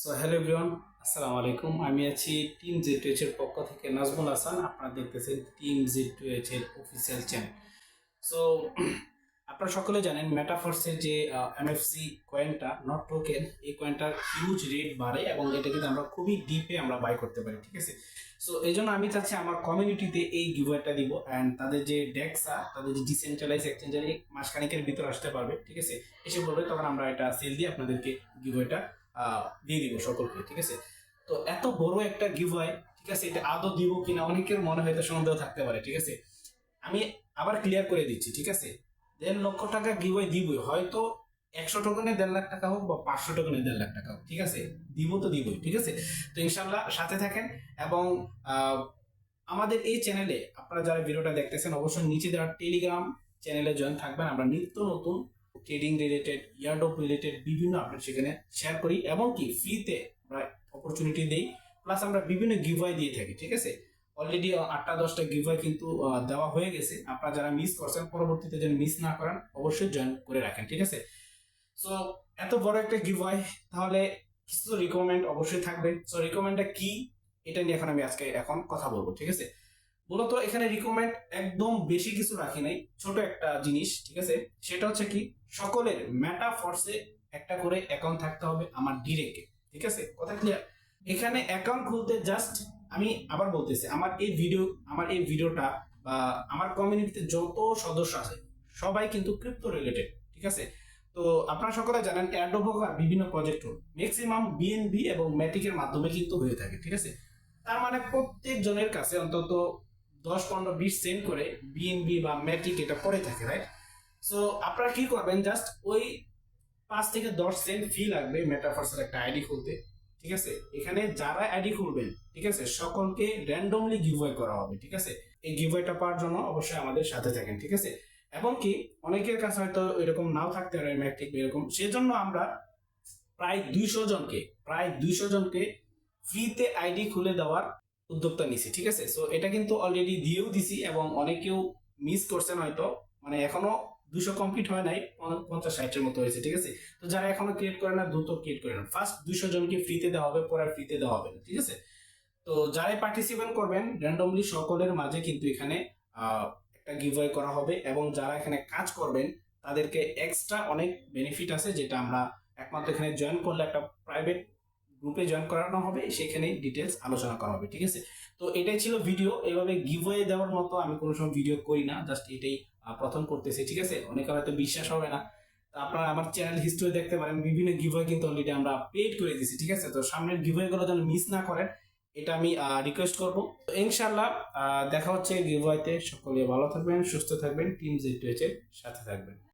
So hello everyone আসসালামু আলাইকুম। আমি আছি টিম জি টু এর পক্ষ থেকে নাজমুল হাসান। আপনারা দেখতেছেন টিম জি টু এর অফিসিয়াল চ্যানেল সো আপনারা সকলে জানেন মেটাফোর্সের যে এমএফসি কয়েনটা নট টোকেন এই কয়েনটার হিউজ রেট বাড়ে এবং এটা কিন্তু আমরা খুবই ডিপে আমরা বাই করতে পারি, ঠিক আছে? সো এই জন্য আমি চাচ্ছি আমার কমিউনিটিতে এই গিভওয়েটা দিব। অ্যান্ড তাদের যে ডেক্সা তাদের যে ডিসেন্ট্রালাইজ এক্সচেঞ্জার মাসখানিকের ভিতর আসতে পারবে, ঠিক আছে? এসে বলবে, তখন আমরা এটা সেল দিয়ে আপনাদেরকে গিভওয়েটা দিয়ে দিব সকলকে, ঠিক আছে? তো এত বড় একটা গিভওয়ে ঠিক আছে? এটা আদৌ দিব কিনা অনেকের মনে হয়তো সন্দেহ থাকতে পারে, ঠিক আছে? আমি আবার ক্লিয়ার করে দিচ্ছি, ঠিক আছে? দেড় লক্ষ টাকা গিভওয়ে দিবই, হয়তো একশো টোকনে দেড় লাখ টাকা হোক বা পাঁচশো টোকনে দেড় লাখ টাকা হোক, ঠিক আছে? দিব তো দিবই, ঠিক আছে? তো ইনশাল্লাহ সাথে থাকেন এবং আমাদের এই চ্যানেলে আপনারা যারা ভিডিওটা দেখতেছেন, অবশ্যই নিচে দেওয়া টেলিগ্রাম চ্যানেলে জয়েন থাকবেন। আমরা নিত্য নতুন ট্রেডিং রিলেটেড ইয়ারডপ রিলেটেড বিভিন্ন আপডেট সেখানে শেয়ার করি এবং কি ফ্রিতে আমরা অপরচুনিটি দিই প্লাস আমরা বিভিন্ন গিভওয়ে দিয়ে থাকি, ঠিক আছে? অলরেডি আটটা, দশটা গিভওয়ে কিন্তু দেওয়া হয়ে গেছে। আপনারা যারা মিস করছেন, পরবর্তীতে যেন মিস না করেন, অবশ্যই জয়েন করে রাখেন, ঠিক আছে? সো এত বড় একটা গিভওয়ে তাহলে কিছু রিকমেন্ড অবশ্যই থাকবে। সো রিকমেন্ডটা কি? এটা নিয়ে এখন আমি আজকে এখন কথা বলব, ঠিক আছে? মূলত এখানে রিকমেন্ড একদম বেশি কিছু রাখি নাই, ছোট একটা জিনিস, ঠিক আছে? সেটা হচ্ছে কি, সকলের মেটা ফোর্সে একটা করে অ্যাকাউন্ট থাকতে হবে আমার ডিরেক্টে ঠিক আছে? কথা ক্লিয়ার এখানে অ্যাকাউন্ট খুলতে জাস্ট আমি আবার বলতেছি, আমার এই ভিডিও আমার এই ভিডিওটা বা আমার কমিউনিটিতে যত সদস্য আছে, সবাই কিন্তু ক্রিপ্টো রিলেটেড ঠিক আছে? তো আপনারা সকলে জানেন অ্যাডোভোকার বিভিন্ন প্রজেক্ট ম্যাক্সিমাম বিএনবি এবং ম্যাটিকের মাধ্যমে কিন্তু হয়ে থাকে, ঠিক আছে? তার মানে প্রত্যেকজনের কাছে অন্তত দশ, পনেরো, বিশ সেন্ট করে বিএনবি বা ম্যাট্রিক এটা পড়ে থাকে রাইট সো আপনারা কি করবেন জাস্ট ওই পাঁচ থেকে দশ সেন্ট ফি লাগবে মেটাফার্সের একটা আইডি খুলতে, ঠিক আছে? এখানে যারা আইডি খুলবেন, ঠিক আছে? সকলকে র্যান্ডমলি গিভওয়ে করা হবে, ঠিক আছে? এই গিভওয়েটা পাওয়ার জন্য অবশ্যই আমাদের সাথে থাকেন, ঠিক আছে? এবং কি, অনেকের কাছে হয়তো এরকম নাও থাকতে পারে ম্যাট্রিক এরকম, সেজন্য আমরা প্রায় দুইশো জনকে, প্রায় দুইশো জনকে ফ্রিতে আইডি খুলে দেওয়ার উদ্যোক্তা নিছি, ঠিক আছে? সো এটা কিন্তু অলরেডি দিয়েও দিছি এবং অনেকেও মিস করছেন হয়তো। মানে এখনও দুশো কমপ্লিট হয় নাই পঞ্চাশ, ষাটের মতো হয়েছে, ঠিক আছে? তো যারা এখনও ক্রিয়েট করে না, দ্রুত ক্রিয়েট করে না ফার্স্ট দুশো জনকে ফ্রিতে দেওয়া হবে, পরে ফ্রিতে দেওয়া হবে না, ঠিক আছে? তো যারাই পার্টিসিপেট করবেন র্যান্ডমলি সকলের মাঝে কিন্তু এখানে একটা গিভওয়ে করা হবে এবং যারা এখানে কাজ করবেন, তাদেরকে এক্সট্রা অনেক বেনিফিট আছে, যেটা আমরা একমাত্র এখানে জয়েন করলে একটা প্রাইভেট গ্রুপে জয়েন করানো হবে সেখানে ডিটেলস আলোচনা করা হবে, ঠিক আছে? তো এটাই ছিল ভিডিও এইভাবে গিভওয়ে দেওয়ার মতো আমি কোনো সময় ভিডিও করি না জাস্ট এটাই প্রথম করতেছি, ঠিক আছে? অনেকে হয়তো বিশ্বাস হবে না। আপনারা আমার চ্যানেল হিস্ট্রি দেখতে পারেন, বিভিন্ন গিভওয়ে কিন্তু অলরেডি আমরা পেড করে দিয়েছি, ঠিক আছে? তো সামনের গিভওয়ে গুলো যেন মিস না করেন, এটা আমি রিকোয়েস্ট করব। ইনশাল্লাহ দেখা হচ্ছে গিভওয়েতে সকলে ভালো থাকবেন, সুস্থ থাকবেন টিম জেড সাথে থাকবেন।